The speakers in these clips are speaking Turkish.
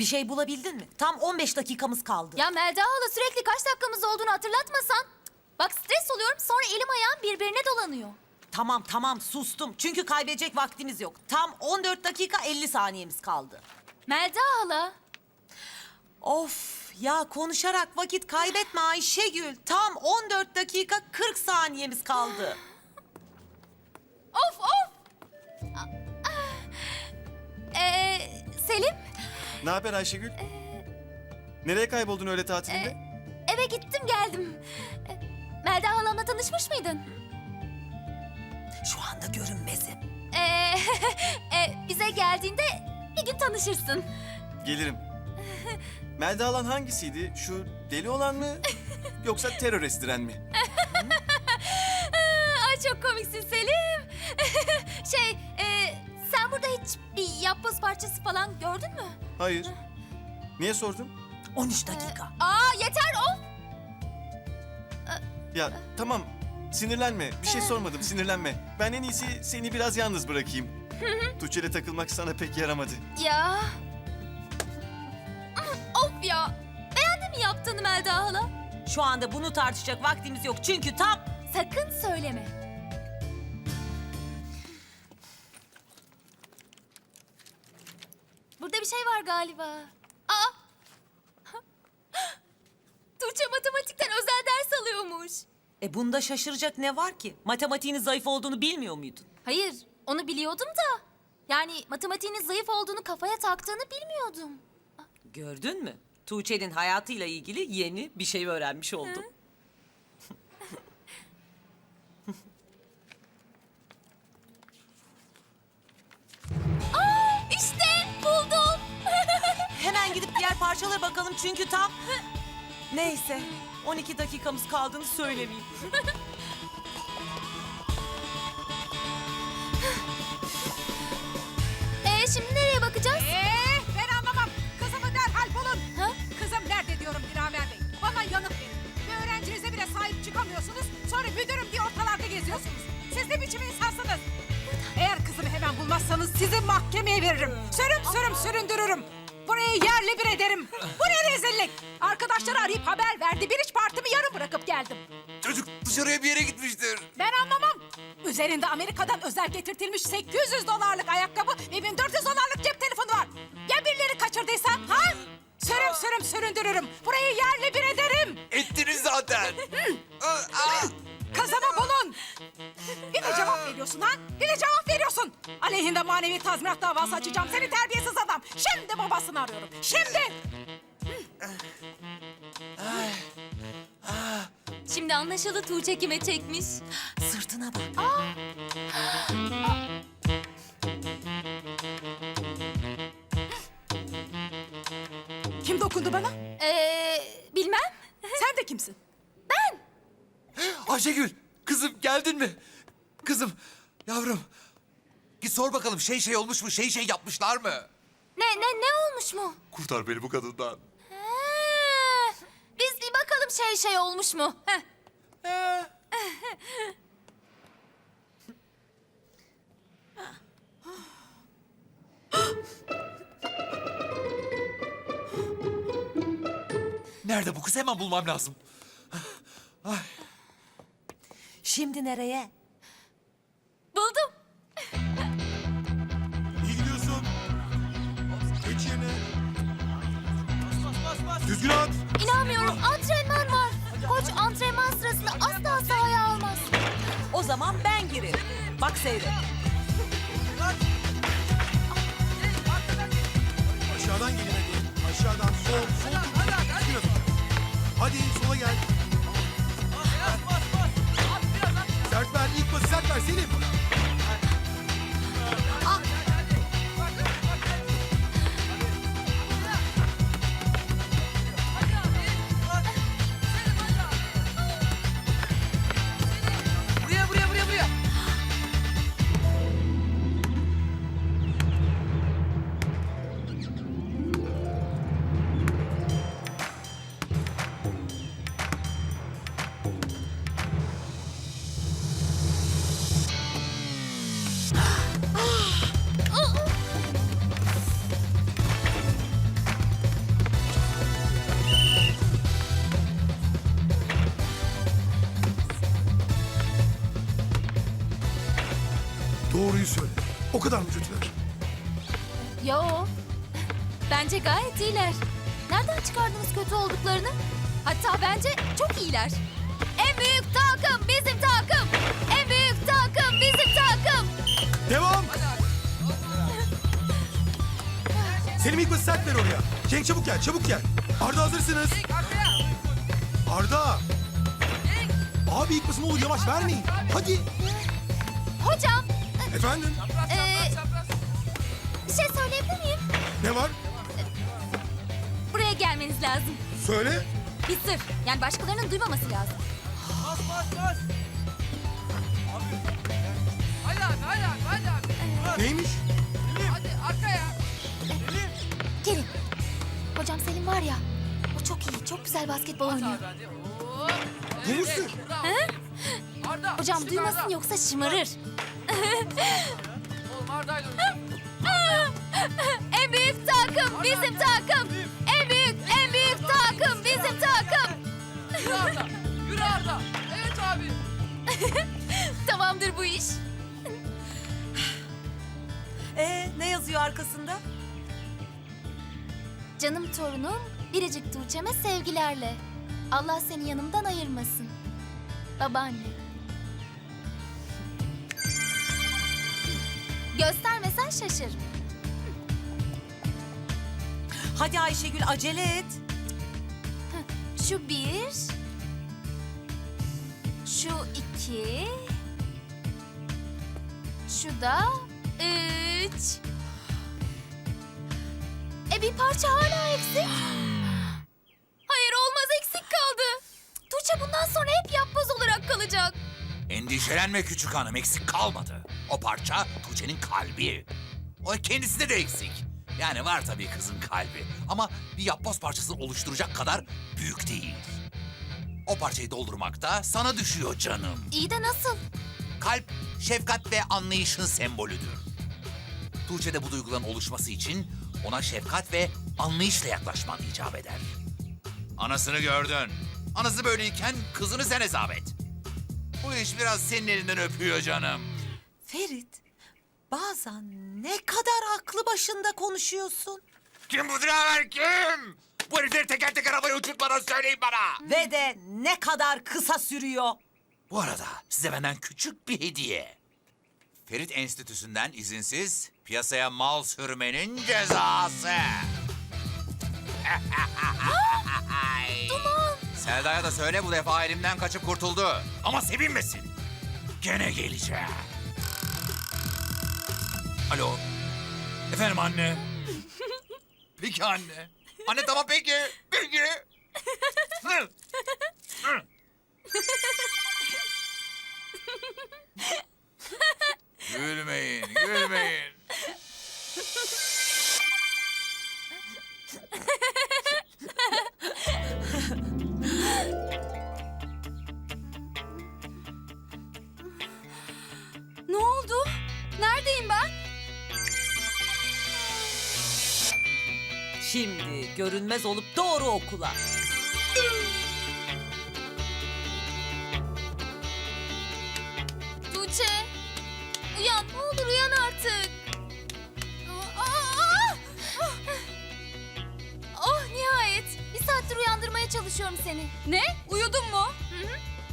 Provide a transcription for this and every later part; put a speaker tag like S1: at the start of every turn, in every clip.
S1: Bir şey bulabildin mi? Tam 15 dakikamız kaldı.
S2: Ya Melda hala sürekli kaç dakikamız olduğunu hatırlatmasan. Bak stres oluyorum sonra elim ayağım birbirine dolanıyor.
S1: Tamam tamam sustum. Çünkü kaybedecek vaktimiz yok. Tam 14 dakika 50 saniyemiz kaldı.
S2: Melda hala.
S1: Of ya konuşarak vakit kaybetme Ayşegül. Tam 14 dakika 40 saniyemiz kaldı.
S3: Ne haber Ayşegül? Nereye kayboldun öyle tatilinde?
S2: eve gittim geldim. Ee, Melda halamla tanışmış mıydın?
S1: Şu anda görünmezim.
S2: Ee, e, bize geldiğinde bir gün tanışırsın.
S3: Gelirim. Melda alan hangisiydi? Şu deli olan mı? Yoksa terör estiren mi?
S2: Ay çok komiksin Selim. şey, e, hiç bir yapboz parçası falan gördün mü?
S3: Hayır. Niye sordun?
S1: 13 dakika.
S2: Aa yeter of.
S3: Ya tamam. Sinirlenme. Bir şey sormadım. Sinirlenme. Ben en iyisi seni biraz yalnız bırakayım. Tuğçe'yle takılmak sana pek yaramadı.
S2: Ya. of ya. Beğendin mi yaptığını Melda hala?
S1: Şu anda bunu tartışacak vaktimiz yok. Çünkü tam
S2: Sakın söyleme. Galiba. Aa! Tuğçe matematikten özel ders alıyormuş.
S1: E bunda şaşıracak ne var ki? Matematiğinin zayıf olduğunu bilmiyor muydun?
S2: Hayır, onu biliyordum da. Yani matematiğinin zayıf olduğunu kafaya taktığını bilmiyordum.
S1: Gördün mü? Tuğçe'nin hayatıyla ilgili yeni bir şey öğrenmiş oldum. Parçalara bakalım çünkü tam... Neyse 12 dakikamız kaldığını söylemeyeyim.
S2: Ee, şimdi nereye bakacağız?
S4: Ee, ben anlamam. Kızımı derhal bulun.
S2: Ha?
S4: Kızım nerede diyorum Dilaver Bey. Bana yanıt verin. Bir öğrencinize bile sahip çıkamıyorsunuz. Sonra müdürüm diye ortalarda geziyorsunuz. Siz ne biçim insansınız? Eğer kızımı hemen bulmazsanız sizi mahkemeye veririm. Sürüm sürüm süründürürüm. Burayı yerle bir ederim. Bu ne rezillik? Arkadaşları arayıp haber verdi. Bir iş partimi yarım bırakıp geldim.
S5: Çocuk dışarıya bir yere gitmiştir.
S4: Ben anlamam. Üzerinde Amerika'dan özel getirtilmiş 800 dolarlık ayakkabı ve 1400 dolarlık cep telefonu var. Ya birileri kaçırdıysa ha? Sürüm sürüm süründürürüm. Burayı yerle bir ederim.
S5: Ettiniz zaten. Aa, aa.
S4: Veriyorsun ha? Bir de cevap veriyorsun. Aleyhinde manevi tazminat davası açacağım. Seni terbiyesiz adam. Şimdi babasını arıyorum. Şimdi.
S2: Şimdi anlaşıldı Tuğçe kime çekmiş.
S1: Sırtına bak.
S4: Kim dokundu bana?
S2: Ee, bilmem.
S4: Sen de kimsin?
S5: Ayşegül, kızım geldin mi? Kızım, yavrum. Git sor bakalım şey şey olmuş mu, şey şey yapmışlar mı?
S2: Ne, ne, ne olmuş mu?
S5: Kurtar beni bu kadından.
S2: Ha, biz bir bakalım şey şey olmuş mu? Heh.
S5: Nerede bu kız? Hemen bulmam lazım.
S1: Şimdi nereye? Zaman ben girerim. Bak seyret.
S3: Aşağıdan gelin hadi. Aşağıdan sol, sol. Düzgün atın. Hadi sola gel. Sert ver, ilk bası sert ver Selim.
S5: Buraya,
S6: O kadar mı kötüler?
S2: Yo. Bence gayet iyiler. Nereden çıkardınız kötü olduklarını? Hatta bence çok iyiler. En büyük takım bizim takım. En büyük takım bizim takım.
S6: Devam! Selim ilk bası sert ver oraya. Cenk çabuk gel, çabuk gel. Arda hazırsınız. Arda! Abi ilk bası ne olur yavaş vermeyin. Hadi.
S2: Hocam,
S6: Efendim?
S2: ee, bir şey söyleyebilir miyim?
S6: Ne var?
S2: Buraya gelmeniz lazım.
S6: Söyle.
S2: Bir sır. Yani başkalarının duymaması lazım.
S7: Hadi abi hadi abi hadi abi.
S6: Neymiş?
S7: Hadi arkaya.
S2: Gelin. Hocam Selim var ya, o çok iyi, çok güzel basketbol oynuyor.
S7: Hadi. Oo.
S6: Bu musun?
S7: Arda.
S2: Hocam duymasın
S7: Arda.
S2: yoksa şımarır. En büyük takım bizim takım. En büyük, en büyük takım bizim takım.
S7: Yürü Arda. Yürü Arda. Evet abi.
S2: Tamamdır bu iş.
S1: Ee, ne yazıyor arkasında?
S2: Canım torunum biricik Tuğçe'me sevgilerle. Allah seni yanımdan ayırmasın. Babaanne. Göstermesen şaşırırım.
S1: Hadi Ayşegül acele et.
S2: Şu bir. Şu iki. Şu da üç. E bir parça hala eksik. Hayır olmaz eksik kaldı. Tuğçe bundan sonra hep yapboz olarak kalacak.
S5: Endişelenme küçük hanım eksik kalmadı. O parça Tuğçe'nin kalbi. O kendisinde de eksik. Yani var tabii kızın kalbi. Ama bir yapboz parçasını oluşturacak kadar büyük değil. O parçayı doldurmak da sana düşüyor canım.
S2: İyi de nasıl?
S5: Kalp, şefkat ve anlayışın sembolüdür. Tuğçe'de bu duyguların oluşması için ona şefkat ve anlayışla yaklaşman icap eder. Anasını gördün. Anası böyleyken kızını sen hesap et. Bu iş biraz senin elinden öpüyor canım.
S1: Ferit, bazen ne kadar aklı başında konuşuyorsun.
S5: Kim bu dilaver kim? Bu herifleri teker teker havaya uçurtmadan söyleyin bana.
S1: Ve de ne kadar kısa sürüyor.
S5: Bu arada size benden küçük bir hediye. Ferit Enstitüsü'nden izinsiz piyasaya mal sürmenin cezası.
S2: Duman.
S5: Selda'ya da söyle bu defa elimden kaçıp kurtuldu. Ama sevinmesin. Gene geleceğim. Alo. Efendim anne. peki anne. Anne tamam peki. Peki. Hı. Hı. gülmeyin, gülmeyin.
S1: Şimdi görünmez olup doğru okula.
S2: Tuğçe. Uyan ne olur uyan artık. Aa! Oh nihayet. Bir saattir uyandırmaya çalışıyorum seni.
S8: Ne? Uyudun mu?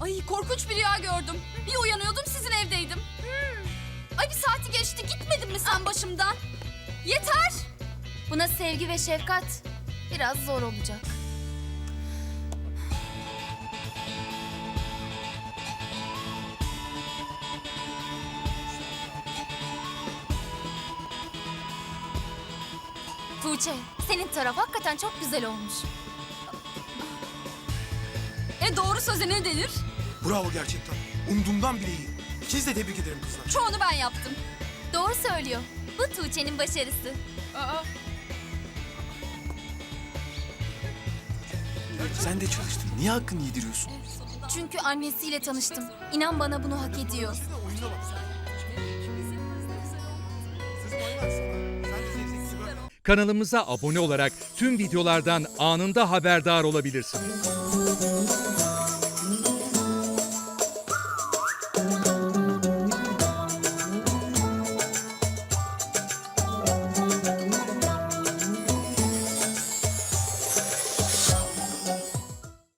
S8: Ay korkunç bir rüya gördüm. Bir uyanıyordum sizin evdeydim. Ay bir saati geçti gitmedin mi sen başımdan? Yeter.
S2: Buna sevgi ve şefkat biraz zor olacak. Tuğçe, senin taraf hakikaten çok güzel olmuş.
S8: E doğru söze ne denir?
S6: Bravo gerçekten. Umduğumdan bile iyi. İkinizi de tebrik ederim kızlar.
S8: Çoğunu ben yaptım.
S2: Doğru söylüyor. Bu Tuğçe'nin başarısı.
S7: Aa.
S3: Sen de çalıştın. Niye hakkını yediriyorsun?
S2: Çünkü annesiyle tanıştım. İnan bana bunu hak ediyor.
S9: Kanalımıza abone olarak tüm videolardan anında haberdar olabilirsiniz.